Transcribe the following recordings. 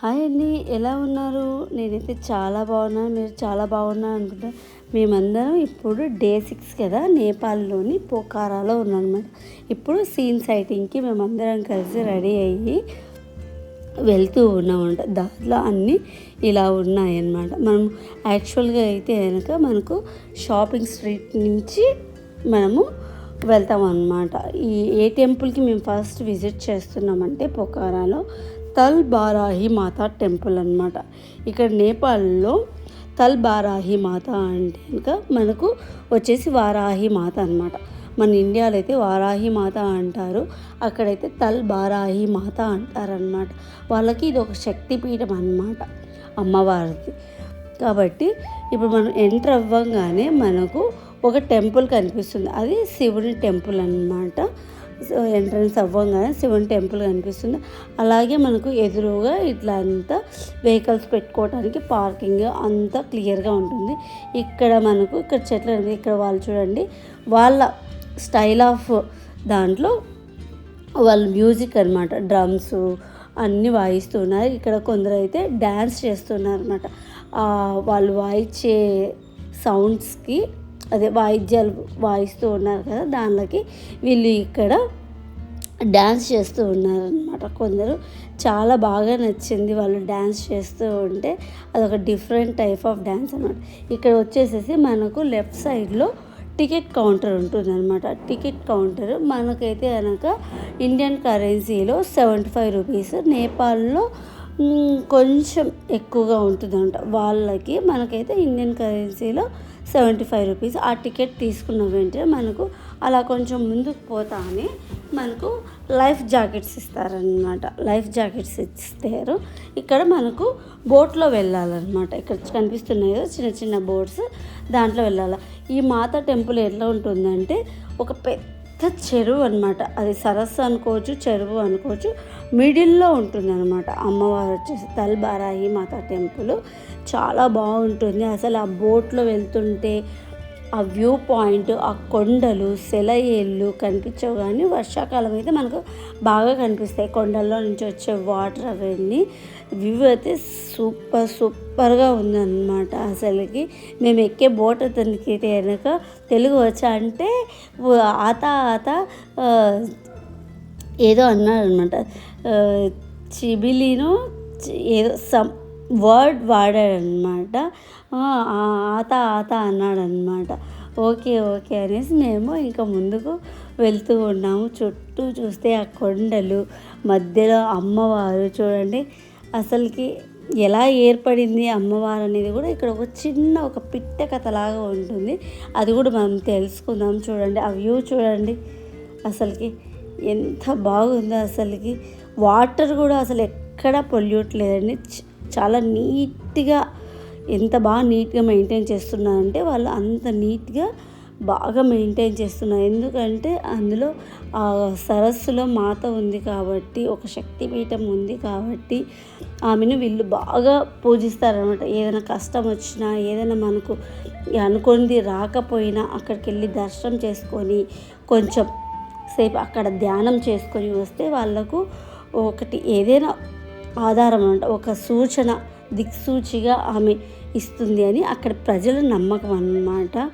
Hi అండి ఎలా ఉన్నారు? నేనైతే చాలా బాగున్నాను మీరు చాలా బాగున్నారు అనుకుంటా. మేమందరం ఇప్పుడు డే సిక్స్ కదా నేపాల్లోని పోకారాలో ఉన్నామన్నమాట. ఇప్పుడు సీన్ సైటింగ్కి మేమందరం కలిసి రెడీ అయ్యి వెళ్తూ ఉన్నామంట దాంట్లో అన్నీ ఇలా ఉన్నాయన్నమాట. మనం యాక్చువల్గా అయితే కనుక మనకు షాపింగ్ స్ట్రీట్ నుంచి మనము వెళ్తాం అనమాట ఈ ఏ టెంపుల్కి మేము ఫస్ట్ విజిట్ చేస్తున్నామంటే పొకారాలో. తల్ బారాహి మాత టెంపుల్ అనమాట ఇక్కడ నేపాల్లో తల్ బారాహి మాత అంటే ఇంకా మనకు వచ్చేసి వారాహి మాత అనమాట మన ఇండియాలో అయితే వారాహి మాత అంటారు. అక్కడైతే తల్ బారాహి మాత అంటారనమాట వాళ్ళకి ఇది ఒక శక్తిపీఠం అనమాట అమ్మవారిది కాబట్టి ఇప్పుడు మనం ఎంటర్ అవ్వగానే మనకు ఒక టెంపుల్ కనిపిస్తుంది. అది శివుని టెంపుల్ అనమాట ఎంట్రన్స్ అవ్వగానే శివన్ టెంపుల్ కనిపిస్తుంది. అలాగే మనకు ఎదురుగా ఇట్లా అంతా వెహికల్స్ పెట్టుకోవడానికి పార్కింగ్ అంతా క్లియర్గా ఉంటుంది. ఇక్కడ మనకు ఇక్కడ చెట్లు ఇక్కడ వాళ్ళు చూడండి వాళ్ళ స్టైల్ ఆఫ్ దాంట్లో వాళ్ళు మ్యూజిక్ అనమాట డ్రమ్స్ అన్నీ వాయిస్తున్నారు. ఇక్కడ కొందరు అయితే డ్యాన్స్ చేస్తున్నారు అనమాట వాళ్ళు వాయించే సౌండ్స్కి అదే వాయిద్యాలు వాయిస్తూ ఉన్నారు కదా దానిలోకి వీళ్ళు ఇక్కడ డ్యాన్స్ చేస్తూ ఉన్నారనమాట కొందరు. చాలా బాగా నచ్చింది వాళ్ళు డ్యాన్స్ చేస్తూ ఉంటే అదొక డిఫరెంట్ టైప్ ఆఫ్ డ్యాన్స్ అనమాట ఇక్కడ వచ్చేసేసి మనకు లెఫ్ట్ సైడ్లో టికెట్ కౌంటర్ ఉంటుంది అనమాట టికెట్ కౌంటర్ మనకైతే కనుక ఇండియన్ కరెన్సీలో సెవెంటీ ఫైవ్ రూపీస్ నేపాల్లో కొంచెం ఎక్కువగా ఉంటుందంట వాళ్ళకి మనకైతే ఇండియన్ కరెన్సీలో సెవెంటీ ఫైవ్ రూపీస్. ఆ టికెట్ తీసుకున్న వెంటనే మనకు అలా కొంచెం ముందుకు పోతానే మనకు లైఫ్ జాకెట్స్ ఇస్తారనమాట లైఫ్ జాకెట్స్ ఇస్తారు. ఇక్కడ మనకు బోట్లో వెళ్ళాలన్నమాట. ఇక్కడ కనిపిస్తున్నాయి చిన్న చిన్న బోట్స్ దాంట్లో వెళ్ళాలి. ఈ మాత టెంపుల్ ఎట్లా ఉంటుందంటే ఒక పెద్ద చెరువు అనమాట అది సరస్సు అనుకోవచ్చు చెరువు అనుకోవచ్చు మిడిల్లో ఉంటుంది అనమాట అమ్మవారు వచ్చేసి తల్బారాయి మాత టెంపుల్. చాలా బాగుంటుంది. అసలు ఆ బోట్లో వెళ్తుంటే ఆ వ్యూ పాయింట్ ఆ కొండలు సెలయేళ్ళు కనిపించవు కానీ వర్షాకాలం అయితే మనకు బాగా కనిపిస్తాయి. కొండల్లో నుంచి వచ్చే వాటర్ అవన్నీ వ్యూ అయితే సూపర్ సూపర్గా ఉందన్నమాట అసలుకి. మేము ఎక్కే బోట్ అతనికి అయితే కనుక తెలుగు వచ్చా అంటే ఆత ఆత ఏదో అన్నాడనమాట చిబిలీనో ఏదో సమ్ వర్డ్ వాడాడనమాట ఆత ఆత అన్నాడనమాట ఓకే ఓకే అనేసి మేము ఇంకా ముందుకు వెళ్తూ ఉన్నాము. చుట్టూ చూస్తే ఆ కొండలు మధ్యలో అమ్మవారు చూడండి. అసలుకి ఎలా ఏర్పడింది అమ్మవారు అనేది కూడా ఇక్కడ ఒక చిన్న ఒక పిట్ట కథలాగా ఉంటుంది. అది కూడా మనం తెలుసుకుందాం చూడండి. ఆ వ్యూ చూడండి. అసలుకి ఎంత బాగుందో అసలుకి. వాటర్ కూడా అసలు ఎక్కడ పొల్యూట్ లేదండి. చాలా నీట్గా ఎంత బాగా నీట్గా మెయింటైన్ చేస్తున్నారంటే వాళ్ళు అంత నీట్గా బాగా మెయింటైన్ చేస్తున్నారు. ఎందుకంటే అందులో ఆ సరస్సులో మాత ఉంది కాబట్టి ఒక శక్తిపీఠం ఉంది కాబట్టి ఆమెను వీళ్ళు బాగా పూజిస్తారనమాట ఏదైనా కష్టం వచ్చినా ఏదైనా మనకు అనుకున్నది రాకపోయినా అక్కడికి వెళ్ళి దర్శనం చేసుకొని కొంచెం సేపు అక్కడ ధ్యానం చేసుకొని వస్తే వాళ్ళకు ఒకటి ఏదైనా ఆధారం అంట ఒక సూచన దిక్సూచిగా ఆమె ఇస్తుంది అని అక్కడ ప్రజల నమ్మకం అన్నమాట.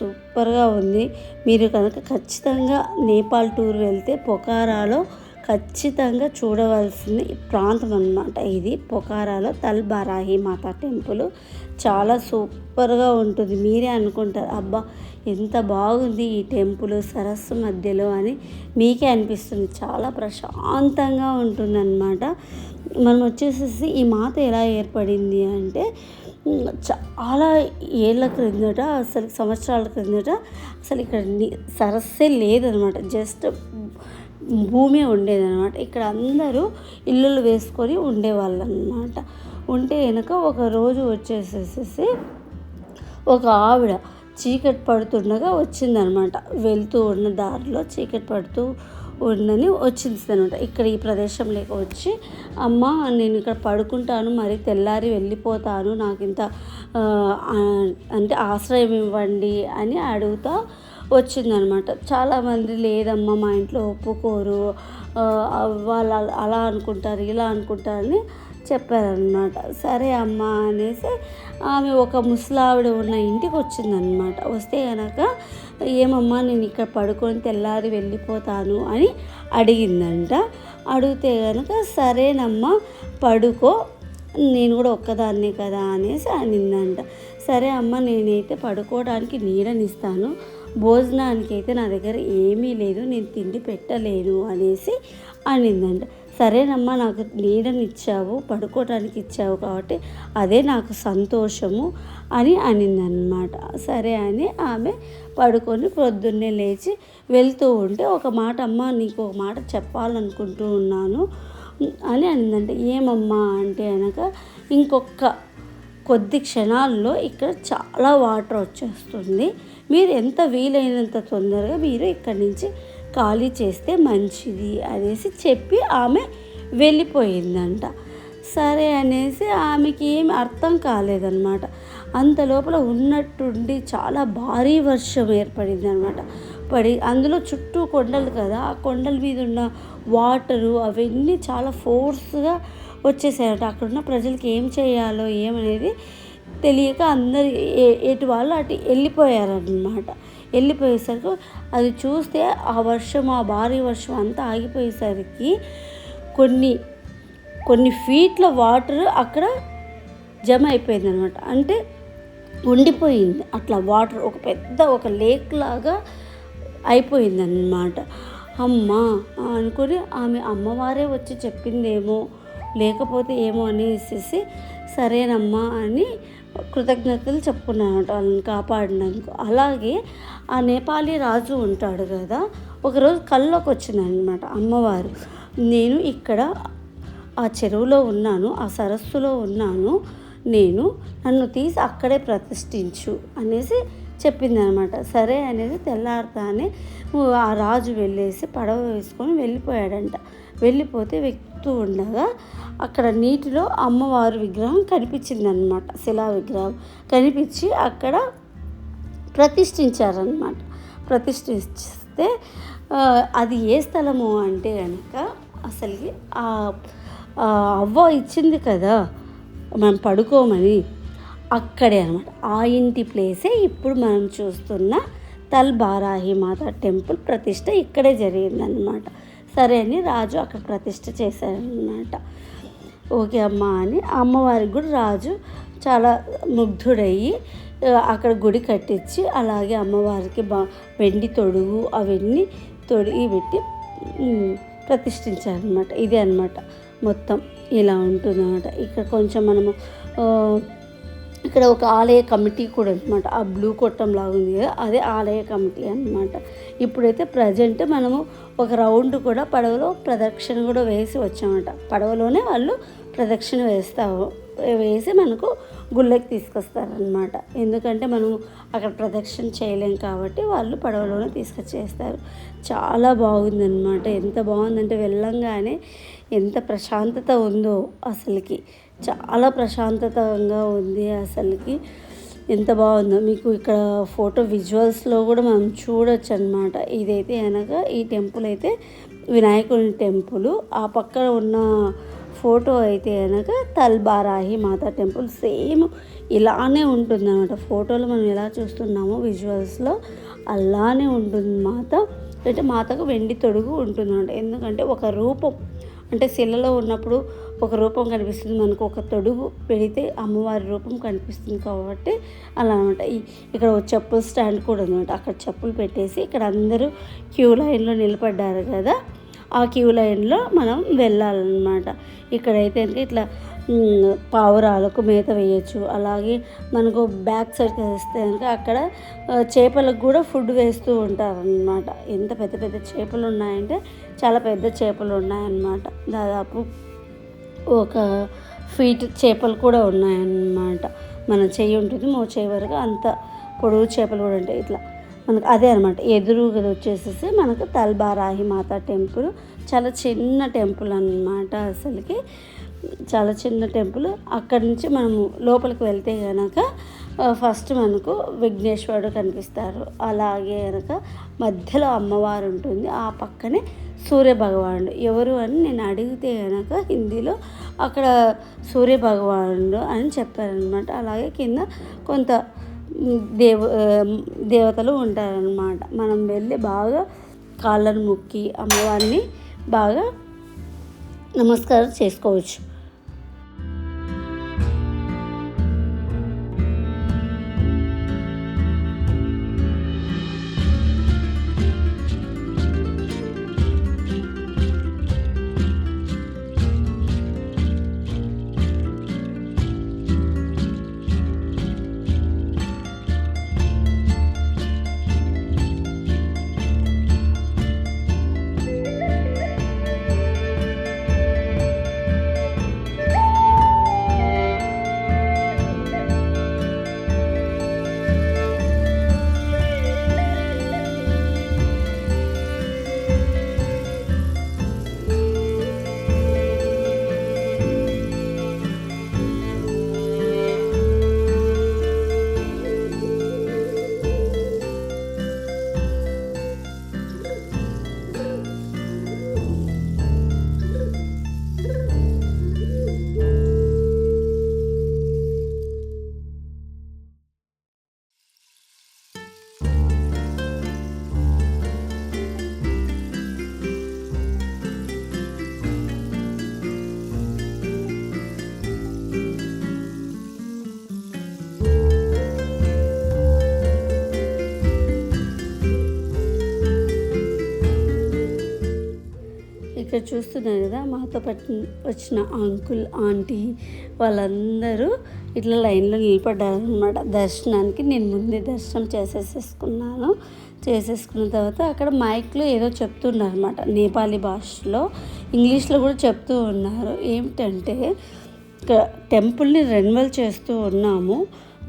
సూపర్గా ఉంది. మీరు కనుక ఖచ్చితంగా నేపాల్ టూర్ వెళ్తే పొకారాలో ఖచ్చితంగా చూడవలసిన ప్రాంతం అనమాట ఇది. పొకారాలో తల్బారాహి మాతా టెంపుల్ చాలా సూపర్గా ఉంటుంది. మీరే అనుకుంటారు అబ్బా ఎంత బాగుంది ఈ టెంపుల్ సరస్సు మధ్యలో అని మీకే అనిపిస్తుంది. చాలా ప్రశాంతంగా ఉంటుందన్నమాట. మనం వచ్చేసేసి ఈ మాత ఎలా ఏర్పడింది అంటే చాలా ఏళ్ళ క్రిందట అసలు సంవత్సరాల క్రిందట అసలు ఇక్కడ సరస్సే లేదనమాట జస్ట్ భూమి ఉండేదనమాట ఇక్కడ అందరూ ఇల్లులు వేసుకొని ఉండేవాళ్ళు అనమాట ఉంటే వెనుక ఒక రోజు వచ్చేసేసి ఒక ఆవిడ చీకటి పడుతుండగా వచ్చిందనమాట. వెళ్తూ ఉన్న దారిలో చీకటి పడుతూ ఉండని వచ్చింది అనమాట ఇక్కడ ఈ ప్రదేశంలోకి వచ్చి అమ్మ నేను ఇక్కడ పడుకుంటాను మరి తెల్లారి వెళ్ళిపోతాను నాకు ఇంత అంటే ఆశ్రయం ఇవ్వండి అని అడుగుతా వచ్చిందనమాట. చాలామంది లేదమ్మా మా ఇంట్లో ఒప్పుకోరు వాళ్ళు అలా అనుకుంటారు ఇలా అనుకుంటారని చెప్పారనమాట సరే అమ్మ అనేసి ఆమె ఒక ముసలావిడ ఉన్న ఇంటికి వచ్చిందనమాట వస్తే కనుక ఏమమ్మా నేను ఇక్కడ పడుకొని తెల్లారి వెళ్ళిపోతాను అని అడిగిందంట. అడిగితే కనుక సరేనమ్మా పడుకో నేను కూడా ఒక్కదాన్నే కదా అనేసి అనిందంట. సరే అమ్మ నేనైతే పడుకోవడానికి నీడనిస్తాను భోజనానికి అయితే నా దగ్గర ఏమీ లేదు నేను తిండి పెట్టలేను అనేసి అనిందంట. సరేనమ్మా నాకు నీడనిచ్చావు పడుకోవడానికి ఇచ్చావు కాబట్టి అదే నాకు సంతోషము అని అనిందనమాట సరే అని ఆమె పడుకొని పొద్దున్నే లేచి వెళ్తూ ఉంటే ఒక మాట అమ్మ నీకు ఒక మాట చెప్పాలనుకుంటూ ఉన్నాను అని అనిందంటే. ఏమమ్మా? అంటే అనక ఇంకొక కొద్ది క్షణాల్లో ఇక్కడ చాలా వాటర్ వచ్చేస్తుంది. మీరు ఎంత వీలైనంత తొందరగా మీరు ఇక్కడి నుంచి ఖాళీ చేస్తే మంచిది అనేసి చెప్పి ఆమె వెళ్ళిపోయిందంట. సరే అనేసి ఆమెకి ఏమి అర్థం కాలేదన్నమాట. అంత లోపల ఉన్నట్టుండి చాలా భారీ వర్షం ఏర్పడింది అనమాట పడి అందులో చుట్టూ కొండలు కదా ఆ కొండల మీద ఉన్న వాటరు అవన్నీ చాలా ఫోర్స్గా వచ్చేసాయట. అక్కడున్న ప్రజలకి ఏం చేయాలో ఏమనేది తెలియక అందరు ఎటు వాళ్ళు అటు వెళ్ళిపోయారనమాట వెళ్ళిపోయేసరికి అది చూస్తే ఆ వర్షం ఆ భారీ వర్షం అంతా ఆగిపోయేసరికి కొన్ని కొన్ని ఫీట్ల వాటర్ అక్కడ జమ అయిపోయింది అనమాట అంటే ఉండిపోయింది. అట్లా వాటర్ ఒక పెద్ద ఒక లేక్ లాగా అయిపోయింది అన్నమాట అమ్మ అనుకుని ఆమె అమ్మవారే వచ్చి చెప్పిందేమో లేకపోతే ఏమో అనేసి సరేనమ్మా అని కృతజ్ఞతలు చెప్పుకున్నానట వాళ్ళని కాపాడినందుకు. అలాగే ఆ నేపాలీ రాజు ఉంటాడు కదా ఒకరోజు కల్లోకి వచ్చిందనమాట అమ్మవారు. నేను ఇక్కడ ఆ చెరువులో ఉన్నాను ఆ సరస్సులో ఉన్నాను నేను నన్ను తీసి అక్కడే ప్రతిష్ఠించు అనేసి చెప్పింది అనమాట సరే అనేది తెల్లారుతానే ఆ రాజు వెళ్ళేసి పడవ వేసుకొని వెళ్ళిపోయాడంట. వెళ్ళిపోతే వెక్కుతూ ఉండగా అక్కడ నీటిలో అమ్మవారి విగ్రహం కనిపించిందనమాట శిలా విగ్రహం కనిపించి అక్కడ ప్రతిష్ఠించారనమాట ప్రతిష్ఠిస్తే అది ఏ స్థలము అంటే కనుక అసలుకి ఆ ఆ అవ్వ ఇచ్చింది కదా మనం పడుకోమని అక్కడే అనమాట ఆ ఇంటి ప్లేసే ఇప్పుడు మనం చూస్తున్న తల్ బారాహి మాత టెంపుల్ ప్రతిష్ట ఇక్కడే జరిగిందనమాట సరే అని రాజు అక్కడ ప్రతిష్ట చేశారనమాట ఓకే అమ్మ అని అమ్మవారికి కూడా రాజు చాలా ముగ్ధుడయ్యి అక్కడ గుడి కట్టించి అలాగే అమ్మవారికి బా వెండి తొడుగు అవన్నీ తొడిగి పెట్టి ప్రతిష్ఠించారనమాట ఇదే అన్నమాట మొత్తం ఇలా ఉంటుందన్నమాట. ఇక్కడ కొంచెం మనము ఇక్కడ ఒక ఆలయ కమిటీ కూడా అనమాట ఆ బ్లూ కొట్టం లాగా ఉంది కదా అదే ఆలయ కమిటీ అన్నమాట. ఇప్పుడైతే ప్రజెంట్ మనము ఒక రౌండ్ కూడా పడవలో ప్రదక్షిణ కూడా వేసి వచ్చామట పడవలోనే వాళ్ళు ప్రదక్షిణ వేస్తాము వేసి మనకు గుళ్ళకి తీసుకొస్తారనమాట ఎందుకంటే మనం అక్కడ ప్రదక్షిణ చేయలేం కాబట్టి వాళ్ళు పడవలోనే తీసుకొచ్చేస్తారు. చాలా బాగుందన్నమాట. ఎంత బాగుందంటే వెళ్ళంగానే ఎంత ప్రశాంతత ఉందో అసలుకి. చాలా ప్రశాంతతంగా ఉంది అసలుకి. ఎంత బాగుందో. మీకు ఇక్కడ ఫోటో విజువల్స్లో కూడా మనం చూడొచ్చు అనమాట ఇదైతే అనగా ఈ టెంపుల్ అయితే వినాయకుని టెంపుల్. ఆ పక్కన ఉన్న ఫోటో అయితే కనుక తల్బారాహి మాతా టెంపుల్. సేమ్ ఇలానే ఉంటుంది అనమాట ఫోటోలో మనం ఎలా చూస్తున్నామో విజువల్స్లో అలానే ఉంటుంది మాత. అంటే మాతకు వెండి తొడుగు ఉంటుంది అనమాట ఎందుకంటే ఒక రూపం. అంటే శిలలో ఉన్నప్పుడు ఒక రూపం కనిపిస్తుంది. మనకు ఒక తొడుగు పెడితే అమ్మవారి రూపం కనిపిస్తుంది కాబట్టి అలా అనమాట ఇక్కడ ఒక చెప్పుల స్టాండ్ కూడా అనమాట అక్కడ చెప్పులు పెట్టేసి ఇక్కడ అందరూ క్యూ లైన్లో నిలబడ్డారు కదా. ఆ క్యూ లైన్లో మనం వెళ్ళాలన్నమాట. ఇక్కడైతే ఇట్లా పావురాలకు మేత వేయచ్చు. అలాగే మనకు బ్యాక్ సైడ్ వేస్తే కనుక అక్కడ చేపలకు కూడా ఫుడ్ వేస్తూ ఉంటారనమాట ఎంత పెద్ద పెద్ద చేపలు ఉన్నాయంటే చాలా పెద్ద చేపలు ఉన్నాయన్నమాట. దాదాపు ఒక ఫీట్ చేపలు కూడా ఉన్నాయన్నమాట. మన చెయ్యి ఉంటుంది మో చేయి వరకు అంత పొడవు చేపలు కూడా ఉంటాయి. ఇట్లా మనకు అదే అనమాట ఎదురుగా వచ్చేసేసి మనకు తల్బారాహి మాత టెంపుల్. చాలా చిన్న టెంపుల్ అన్నమాట అసలుకి. చాలా చిన్న టెంపుల్. అక్కడి నుంచి మనము లోపలికి వెళ్తే కనుక ఫస్ట్ మనకు విఘ్నేశ్వరుడు కనిపిస్తారు. అలాగే కనుక మధ్యలో అమ్మవారు ఉంటుంది. ఆ పక్కనే సూర్య భగవానుడు ఎవరు అని నేను అడిగితే కనుక హిందీలో అక్కడ సూర్యభగవానుడు అని చెప్పారనమాట అలాగే కింద కొంత దేవ దేవతలు ఉంటారనమాట మనం వెళ్ళి బాగా కాళ్ళను ముక్కి అమ్మవారిని బాగా నమస్కారం చేసుకోవచ్చు. ఇక్కడ చూస్తున్నారు కదా మాతో పట్టి వచ్చిన అంకుల్ ఆంటీ వాళ్ళందరూ ఇట్లా లైన్లో నిలబడ్డారనమాట దర్శనానికి నేను ముందే దర్శనం చేసేసేసుకున్నాను. చేసేసుకున్న తర్వాత అక్కడ మైక్లో ఏదో చెప్తున్నారు అనమాట నేపాలీ భాషలో ఇంగ్లీష్లో కూడా చెప్తూ ఉన్నారు. ఏమిటంటే టెంపుల్ని రెన్యువల్ చేస్తూ ఉన్నాము.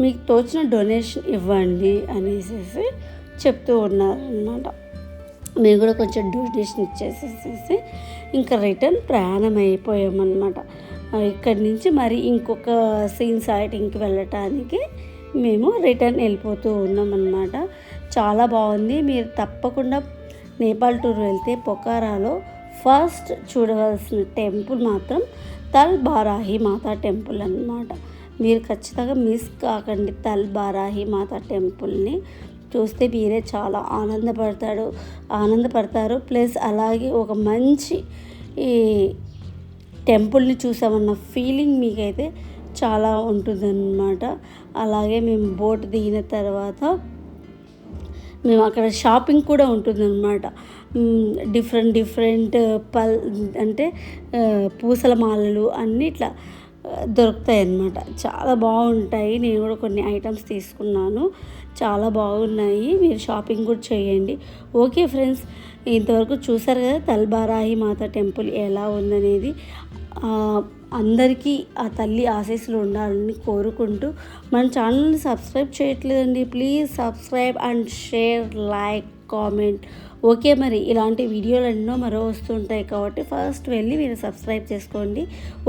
మీకు తోచిన డొనేషన్ ఇవ్వండి అనేసి చెప్తూ ఉన్నారు మీరు మేము కూడా కొంచెం డొనేషన్ ఇచ్చేసేసి ఇంకా రిటర్న్ ప్రయాణం అయిపోయామన్నమాట ఇక్కడి నుంచి మరి ఇంకొక సీన్ సైటింగ్కి వెళ్ళటానికి మేము రిటర్న్ వెళ్ళిపోతూ ఉన్నామన్నమాట. చాలా బాగుంది. మీరు తప్పకుండా నేపాల్ టూర్ వెళ్తే పొకారాలో ఫస్ట్ చూడవలసిన టెంపుల్ మాత్రం తల్ బారాహి మాతా టెంపుల్ అనమాట మీరు ఖచ్చితంగా మిస్ కాకండి తల్ బారాహి మాతా టెంపుల్ని. చూస్తే మీరే చాలా ఆనందపడతాడు ఆనందపడతారు. ప్లస్ అలాగే ఒక మంచి ఈ టెంపుల్ని చూసామన్న ఫీలింగ్ మీకైతే చాలా ఉంటుందన్నమాట. అలాగే మేము బోట్ దిగిన తర్వాత మేము అక్కడ షాపింగ్ కూడా ఉంటుందన్నమాట. డిఫరెంట్ డిఫరెంట్ పల్ అంటే పూసల మాలలు అన్నీ ఇట్లా దొరుకుతాయి అన్నమాట చాలా బాగుంటాయి. నేను కూడా కొన్ని ఐటమ్స్ తీసుకున్నాను. చాలా బాగున్నాయి. మీరు షాపింగ్ కూడా చేయండి. ఓకే ఫ్రెండ్స్ ఇంతవరకు చూసారు కదా తల్బారాహి మాత టెంపుల్ ఎలా ఉందనేది. అందరికీ ఆ తల్లి ఆశీస్సులు ఉండాలని కోరుకుంటూ మన ఛానల్ని సబ్స్క్రైబ్ చేయట్లేదండి. Please subscribe and share like comment. Okay మరి ఇలాంటి వీడియోలు ఎన్నో మరో వస్తుంటాయి కాబట్టి ఫస్ట్ వెళ్ళి మీరు సబ్స్క్రైబ్ చేసుకోండి.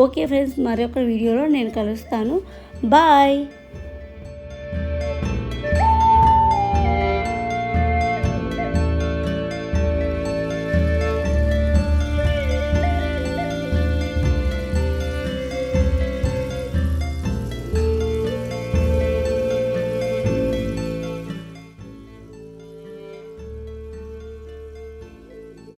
ఓకే ఫ్రెండ్స్ మరొక వీడియోలో నేను కలుస్తాను. బాయ్!